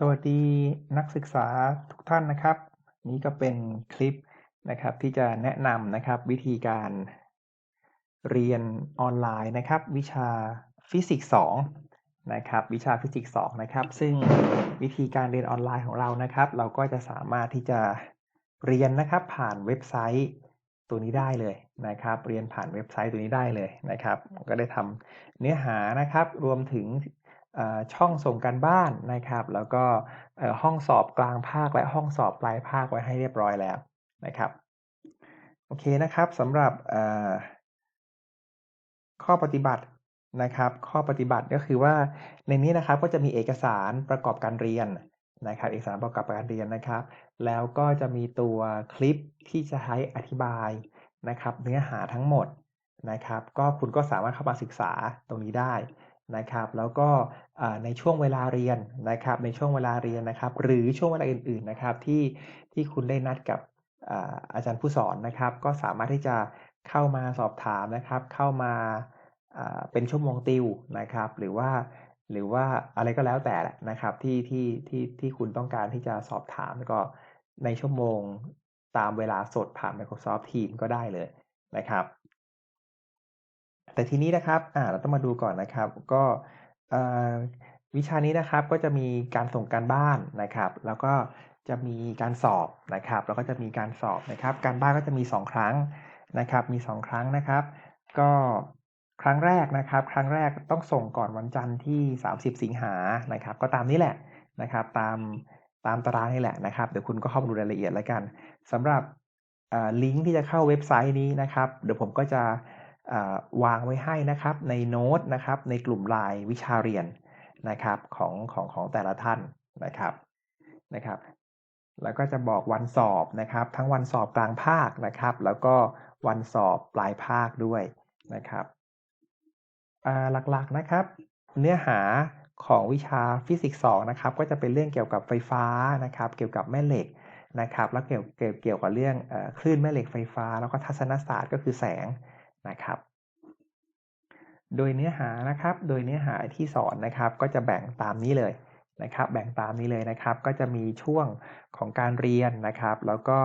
สวัสดีนักศึกษาทุกท่านนะครับ นี่ก็เป็นคลิปนะครับที่จะแนะนำนะครับวิธีการเรียนออนไลน์นะครับ วิชาฟิสิกส์2นะครับวิชาฟิสิกส์2นะครับ ซึ่งวิธีการเรียนออนไลน์ของเรานะครับ เราก็จะสามารถที่จะเรียนนะครับผ่านเว็บไซต์ตัวนี้ได้เลยนะครับ เรียนผ่านเว็บไซต์ตัวนี้ได้เลยนะครับ ก็ได้ทำเนื้อหานะครับ รวมถึง ช่องส่งการบ้านนะครับ แล้วก็ห้องสอบกลางภาคและห้องสอบปลายภาคไว้ให้เรียบร้อยแล้วนะครับโอเคนะครับสำหรับข้อปฏิบัตินะครับ ข้อปฏิบัติก็คือว่าในนี้นะครับก็จะมีเอกสารประกอบการเรียนนะครับเอกสารประกอบการเรียนนะครับ แล้วก็จะมีตัวคลิปที่จะใช้อธิบายนะครับ เนื้อหาทั้งหมดนะครับ ก็คุณก็สามารถเข้ามาศึกษาตรงนี้ได้ นะครับ แล้วก็ในช่วงเวลาเรียนนะครับ ในช่วงเวลาเรียนนะครับ หรือช่วงเวลาอื่น ๆนะครับ ที่ที่คุณได้นัดกับอาจารย์ผู้สอนนะครับ ก็สามารถที่จะเข้ามาสอบถามนะครับ เข้ามาเป็นชั่วโมงติวนะครับ หรือว่าหรือว่าอะไรก็แล้วแต่แหละนะครับที่ที่ที่ที่คุณต้องการที่จะสอบถามก็ในชั่วโมงตามเวลาสดผ่าน Microsoft Teams ก็ได้เลยนะครับ แต่ทีนี้นะครับอ่าเราต้องมาดูก่อนนะครับ ก็วิชานี้นะครับก็จะมีการส่งการบ้านนะครับ แล้วก็จะมีการสอบนะครับ แล้วก็จะมีการสอบนะครับ การบ้านก็จะมี 2 ครั้งนะครับ มี 2 ครั้งนะครับ ก็ครั้งแรกนะครับ ครั้งแรกต้องส่งก่อนวันจันทร์ที่ 30 สิงหานะครับ ก็ตามนี้แหละนะครับ ตามตามตารางนี่แหละนะครับ เดี๋ยวคุณก็เข้ามาดูรายละเอียดแล้วกันสำหรับลิงก์ที่จะเข้าเว็บไซต์นี้นะครับ เดี๋ยวผมก็จะ วางไว้ให้นะครับในโน้ตนะครับในกลุ่มไลน์วิชาเรียนนะครับของของของแต่ละท่านนะครับนะครับแล้วก็จะบอกวันสอบนะครับ ทั้งวันสอบกลางภาคนะครับ แล้วก็วันสอบปลายภาคด้วยนะครับหลักๆนะครับ เนื้อหาของวิชาฟิสิกส์2นะครับก็จะเป็นเรื่องเกี่ยวกับไฟฟ้านะครับ เกี่ยวกับแม่เหล็กนะครับ แล้วเกี่ยวเกี่ยวเกี่ยวกับเรื่องคลื่นแม่เหล็กไฟฟ้า แล้วก็ทัศนศาสตร์ก็คือแสง นะครับ โดยเนื้อหานะครับ โดยเนื้อหาที่สอนนะครับ ก็จะแบ่งตามนี้เลยนะครับ แบ่งตามนี้เลยนะครับ ก็จะมีช่วงของการเรียนนะครับ แล้วก็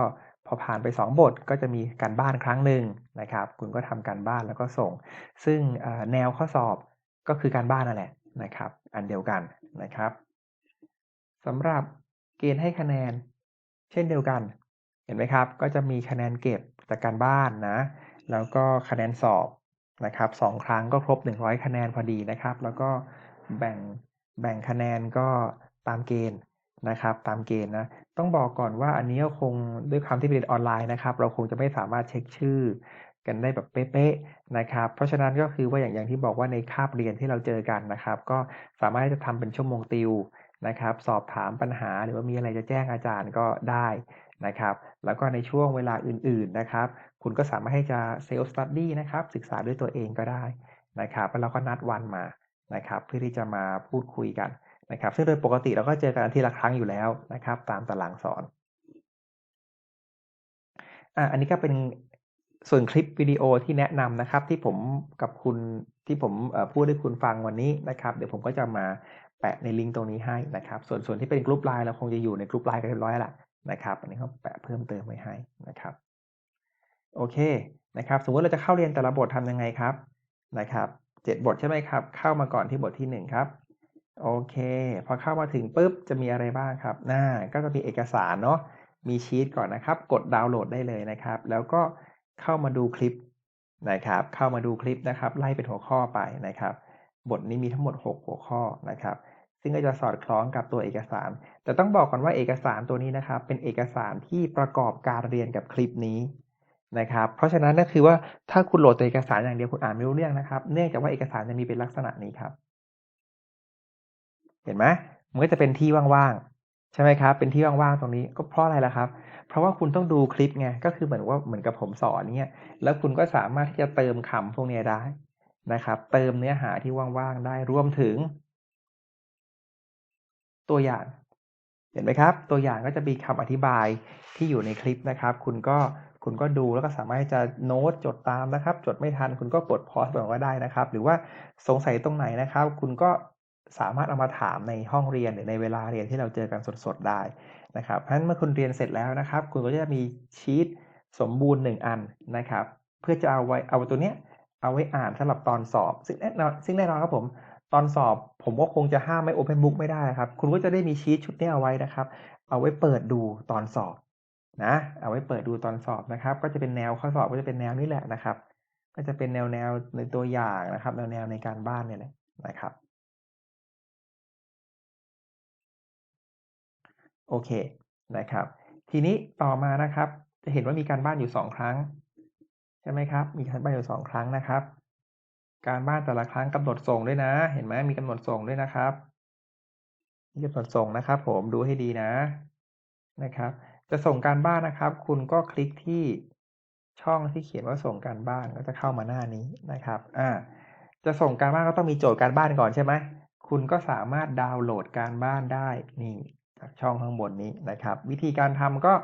พอผ่านไป 2 บทก็จะมีการบ้านครั้งหนึ่งนะครับ คุณก็ทำการบ้านแล้วก็ส่ง ซึ่งแนวข้อสอบก็คือการบ้านนั่นแหละนะครับ อันเดียวกันนะครับสำหรับเกณฑ์ให้คะแนน เช่นเดียวกัน เห็นไหมครับ ก็จะมีคะแนนเก็บจากการบ้านนะ แล้วก็คะแนนสอบนะครับสองครั้งก็ครบ 100 คะแนนพอดีนะครับ แล้วก็แบ่งแบ่งคะแนนก็ตามเกณฑ์นะครับตามเกณฑ์นะต้องบอกก่อนว่าอันนี้ก็คงด้วยความที่เป็นออนไลน์นะครับ เราคงจะไม่สามารถเช็คชื่อกันได้แบบเป๊ะๆนะครับ เพราะฉะนั้นก็คือว่าอย่างอย่างที่บอกว่าในคาบเรียนที่เราเจอกันนะครับ ก็สามารถจะทำเป็นชั่วโมงติวนะครับ สอบถามปัญหาหรือว่ามีอะไรจะแจ้งอาจารย์ก็ได้ นะครับ แล้วก็ในช่วงเวลาอื่นๆนะครับ คุณก็สามารถให้จะเซลล์สตัดดี้นะครับ ศึกษาด้วยตัวเองก็ได้นะครับ แล้วเราก็นัดวันมานะครับ เพื่อที่จะมาพูดคุยกันนะครับ ซึ่งโดยปกติเราก็เจอกันที่ละครั้งอยู่แล้วนะครับ ตามตารางสอนอะอันนี้ก็เป็นส่วนคลิปวิดีโอที่แนะนำนะครับ ที่ผมกับคุณที่ผมพูดให้คุณฟังวันนี้นะครับ เดี๋ยวผมก็จะมาแปะในลิงก์ตรงนี้ให้นะครับ ส่วนส่วนที่เป็นกลุ่มไลน์เราคงจะอยู่ในกลุ่มไลน์กันเรียบร้อยแล้ว นะครับอันนี้เขาแปะเพิ่มเติมไว้ให้นะครับโอเคนะครับสมมติเราจะเข้าเรียนแต่ละบททำยังไงครับนะครับเจ็ดบทใช่ไหมครับ เข้ามาก่อนที่บทที่หนึ่งครับโอเคพอเข้ามาถึงปุ๊บจะมีอะไรบ้างครับหน้าก็จะมีเอกสารเนาะมีชีตก่อนนะครับ กดดาวน์โหลดได้เลยนะครับ แล้วก็เข้ามาดูคลิปนะครับ เข้ามาดูคลิปนะครับ ไล่เป็นหัวข้อไปนะครับ บทนี้มีทั้งหมด 6 หัวข้อนะครับ ซึ่งก็จะสอดคล้องกับตัวเอกสาร แต่ต้องบอกก่อนว่าเอกสารตัวนี้นะครับ เป็นเอกสารที่ประกอบการเรียนกับคลิปนี้นะครับ เพราะฉะนั้นก็คือว่าถ้าคุณโหลดตัวเอกสารอย่างเดียวคุณอ่านไม่รู้เรื่องนะครับ เนื่องจากว่าเอกสารจะมีเป็นลักษณะนี้ครับ เห็นไหมมันก็จะเป็นที่ว่างๆใช่ไหมครับ เป็นที่ว่างๆตรงนี้ก็เพราะอะไรล่ะครับ เพราะว่าคุณต้องดูคลิปไงก็คือเหมือนว่าเหมือนกับผมสอนเนี่ย แล้วคุณก็สามารถที่จะเติมคำพวกนี้ได้นะครับ เติมเนื้อหาที่ว่างๆได้รวมถึง ตัวอย่าง เห็นไหมครับ ตัวอย่างก็จะมีคำอธิบายที่อยู่ในคลิปนะครับ คุณก็คุณก็ดูแล้วก็สามารถจะโน้ตจดตามนะครับ จดไม่ทันคุณก็กดพอสแบบว่าได้นะครับ หรือว่าสงสัยตรงไหนนะครับ คุณก็สามารถเอามาถามในห้องเรียนหรือในเวลาเรียนที่เราเจอกันสดๆได้นะครับเพราะฉะนั้นเมื่อคุณเรียนเสร็จแล้วนะครับ คุณก็จะมีชีตสมบูรณ์หนึ่งอันนะครับ เพื่อจะเอาไว้เอาตัวเนี้ยเอาไว้อ่านสำหรับตอนสอบ ซึ่งแน่นอนซึ่งแน่นอนครับผม ตอนสอบผมก็คงจะห้ามไม่ Open Book ไม่ได้ครับ คุณก็จะได้มีชีตชุดนี้เอาไว้นะครับ เอาไว้เปิดดูตอนสอบนะ เอาไว้เปิดดูตอนสอบนะครับ ก็จะเป็นแนวข้อสอบก็จะเป็นแนวนี้แหละนะครับ ก็จะเป็นแนวแนวในตัวอย่างนะครับ แนวแนวในการบ้านเนี่ยแหละนะครับ โอเคนะครับ ทีนี้ต่อมานะครับ จะเห็นว่ามีการบ้านอยู่สองครั้ง ใช่ไหมครับ มีการบ้านอยู่สองครั้งนะครับ การบ้านแต่ละครั้งกำหนดส่งด้วยนะ เห็นไหมมีกำหนดส่งด้วยนะครับมีกำหนดส่งนะครับ ผมดูให้ดีนะนะครับ จะส่งการบ้านนะครับ คุณก็คลิกที่ช่องที่เขียนว่าส่งการบ้านก็จะเข้ามาหน้านี้นะครับอ่าจะส่งการบ้านก็ต้องมีโจทย์การบ้านก่อนใช่ไหมคุณก็สามารถดาวน์โหลดการบ้านได้นี่จากช่องข้างบนนี้นะครับ วิธีการทำก็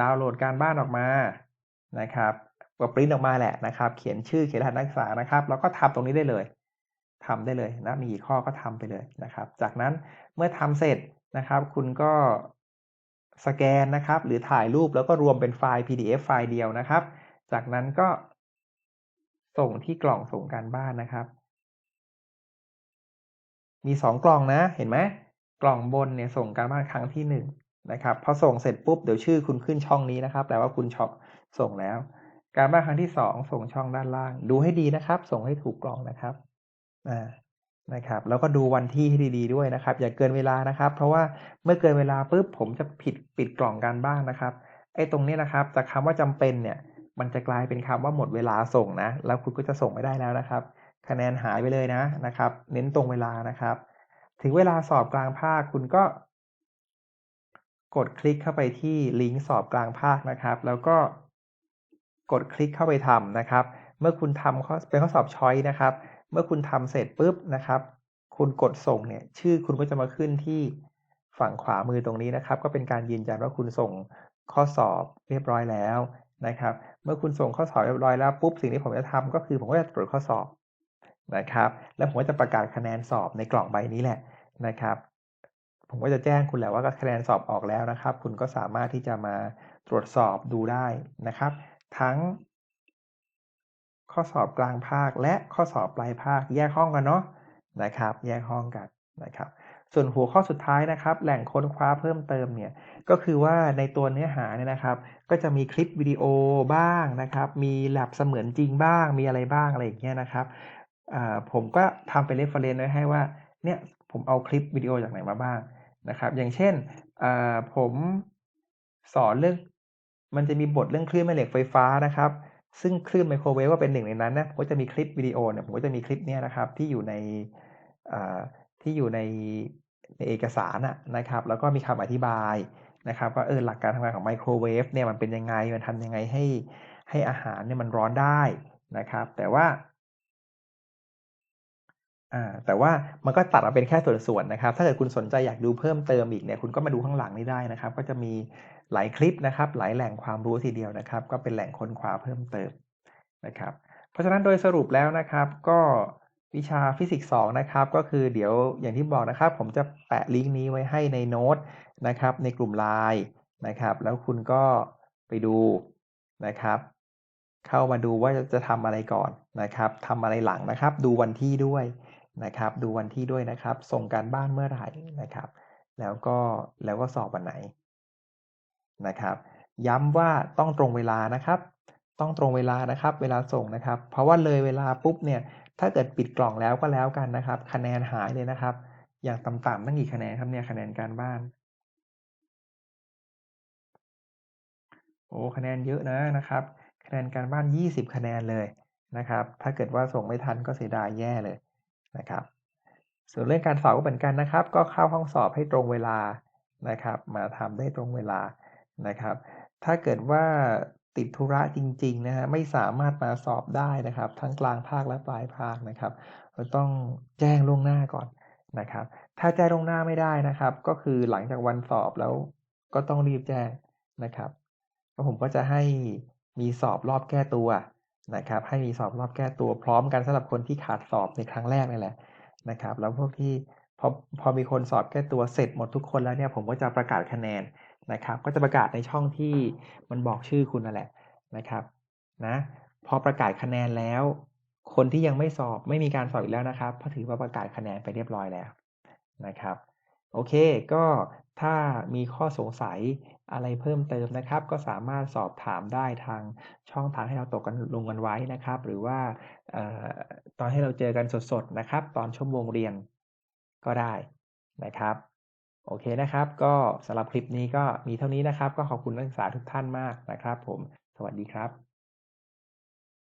ดาวน์โหลดการบ้านออกมานะครับ ก็ปริ้นออกมาแหละนะครับ เขียนชื่อเขียนรหัสนักศึกษานะครับ แล้วก็ทำตรงนี้ได้เลยทำได้เลยนะ มีกี่ข้อก็ทำไปเลยนะครับ จากนั้นเมื่อทำเสร็จนะครับ คุณก็สแกนนะครับ หรือถ่ายรูปแล้วก็รวมเป็นไฟล์ PDF ไฟล์เดียวนะครับ จากนั้นก็ส่งที่กล่องส่งการบ้านนะครับ มีสองกล่องนะ เห็นไหมกล่องบนเนี่ยส่งการบ้านครั้งที่หนึ่งนะครับ พอส่งเสร็จปุ๊บเดี๋ยวชื่อคุณขึ้นช่องนี้นะครับแปลว่าคุณชอบส่งแล้ว การบ้านครั้งที่สองส่งช่องด้านล่าง ดูให้ดีนะครับ ส่งให้ถูกกล่องนะครับอ่านะครับ แล้วก็ดูวันที่ให้ดี ๆ ด้วยนะครับ อย่าเกินเวลานะครับ เพราะว่าเมื่อเกินเวลาปุ๊บผมจะผิดปิดกล่องการบ้านนะครับไอ้ตรงนี้นะครับจากคาว่าจำเป็นเนี่ย มันจะกลายเป็นคำว่าหมดเวลาส่งนะ แล้วคุณก็จะส่งไม่ได้แล้วนะครับ คะแนนหายไปเลยนะนะครับ เน้นตรงเวลานะครับ ถึงเวลาสอบกลางภาคคุณก็กดคลิกเข้าไปที่ลิงก์สอบกลางภาคนะครับ แล้วก็ กดคลิกเข้าไปทำนะครับ เมื่อคุณทำข้อเป็นข้อสอบช้อยนะครับ เมื่อคุณทำเสร็จปุ๊บนะครับ คุณกดส่งเนี่ยชื่อคุณก็จะมาขึ้นที่ฝั่งขวามือตรงนี้นะครับ ก็เป็นการยืนยันว่าคุณส่งข้อสอบเรียบร้อยแล้วนะครับ เมื่อคุณส่งข้อสอบเรียบร้อยแล้วปุ๊บสิ่งที่ผมจะทำก็คือผมก็จะตรวจข้อสอบนะครับ แล้วผมก็จะประกาศคะแนนสอบในกล่องใบนี้แหละนะครับ ผมก็จะแจ้งคุณแหละว่าคะแนนสอบออกแล้วนะครับ คุณก็สามารถที่จะมาตรวจสอบดูได้นะครับ ทั้ง ข้อสอบกลางภาคและข้อสอบปลายภาคแยกห้องกันเนาะนะครับ แยกห้องกันนะครับส่วนหัวข้อสุดท้ายนะครับ แหล่งค้นคว้าเพิ่มเติมเนี่ยก็คือว่าในตัวเนื้อหาเนี่ยนะครับ ก็จะมีคลิปวิดีโอบ้างนะครับ มีแลบเสมือนจริงบ้าง มีอะไรบ้างอะไรอย่างเงี้ยนะครับผมก็ทำเป็นเรฟเฟรนซ์ไว้ให้ว่าเนี่ยผมเอาคลิปวิดีโอจากไหนมาบ้างนะครับ อย่างเช่นผมสอนเรื่อง มันจะมีบทเรื่องคลื่นแม่เหล็กไฟฟ้านะครับ ซึ่งคลื่นไมโครเวฟก็เป็นหนึ่งในนั้นนะผมก็จะมีคลิปวิดีโอเนี่ยผมก็จะมีคลิปเนี้ยนะครับที่อยู่ในที่อยู่ในในเอกสารนะครับ แล้วก็มีคำอธิบายนะครับว่าเออหลักการทำงานของไมโครเวฟเนี่ยมันเป็นยังไงมันทำยังไงให้ให้อาหารเนี่ยมันร้อนได้นะครับ แต่ว่า อ่าแต่ว่ามันก็ตัดมาเป็นแค่ส่วนๆนะครับ ถ้าเกิดคุณสนใจอยากดูเพิ่มเติมอีกเนี่ยคุณก็มาดูข้างหลังนี้ได้นะครับ ก็จะมีหลายคลิปนะครับ หลายแหล่งความรู้ทีเดียวนะครับ ก็เป็นแหล่งค้นคว้าเพิ่มเติมนะครับ เพราะฉะนั้นโดยสรุปแล้วนะครับ ก็วิชาฟิสิกส์2นะครับ ก็คือเดี๋ยวอย่างที่บอกนะครับ ผมจะแปะลิงก์นี้ไว้ให้ในโน้ตนะครับ ในกลุ่มไลน์นะครับ แล้วคุณก็ไปดูนะครับเข้ามาดูว่าจะทำอะไรก่อนนะครับทำอะไรหลังนะครับ ดูวันที่ด้วย นะครับ ดูวันที่ด้วยนะครับ ส่งการบ้านเมื่อไหร่นะครับ แล้วก็แล้วก็สอบวันไหนนะครับ ย้ำว่าต้องตรงเวลานะครับ ต้องตรงเวลานะครับ เวลาส่งนะครับ เพราะว่าเลยเวลาปุ๊บเนี่ยถ้าเกิดปิดกล่องแล้วก็แล้วกันนะครับ คะแนนหายเลยนะครับ อย่างต่ำๆตั้งกี่คะแนนครับเนี่ยคะแนนการบ้านโอ้คะแนนเยอะนะนะครับ คะแนนการบ้าน 20 คะแนนเลยนะครับ ถ้าเกิดว่าส่งไม่ทันก็เสียดายแย่เลย นะครับ ส่วนเรื่องการสอบก็เหมือนกันนะครับ ก็เข้าห้องสอบให้ตรงเวลานะครับ มาทำได้ตรงเวลานะครับ ถ้าเกิดว่าติดธุระจริงๆนะฮะไม่สามารถมาสอบได้นะครับ ทั้งกลางภาคและปลายภาคนะครับเราต้องแจ้งล่วงหน้าก่อนนะครับ ถ้าแจ้งล่วงหน้าไม่ได้นะครับ ก็คือหลังจากวันสอบแล้วก็ต้องรีบแจ้งนะครับผมก็จะให้มีสอบรอบแก้ตัว นะครับ ให้มีสอบรอบแก้ตัวพร้อมกันสำหรับคนที่ขาดสอบในครั้งแรกนี่แหละนะครับ แล้วพวกที่พอพอมีคนสอบแก้ตัวเสร็จหมดทุกคนแล้วเนี่ยผมก็จะประกาศคะแนนนะครับ ก็จะประกาศในช่องที่มันบอกชื่อคุณนั่นแหละนะครับนะพอประกาศคะแนนแล้ว คนที่ยังไม่สอบไม่มีการสอบอีกแล้วนะครับเพราะถือว่าประกาศคะแนนไปเรียบร้อยแล้วนะครับ โอเค ก็ ถ้ามีข้อสงสัยอะไรเพิ่มเติมนะครับ ก็สามารถสอบถามได้ทางช่องทางให้เราตกกันลงกันไว้นะครับ หรือว่าอตอนให้เราเจอกันสดๆนะครับ ตอนชั่วโมงเรียนก็ได้นะครับโอเคนะครับ ก็สำหรับคลิปนี้ก็มีเท่านี้นะครับ ก็ขอบคุณนักศึกษาทุกท่านมากนะครับ ผม สวัสดีครับ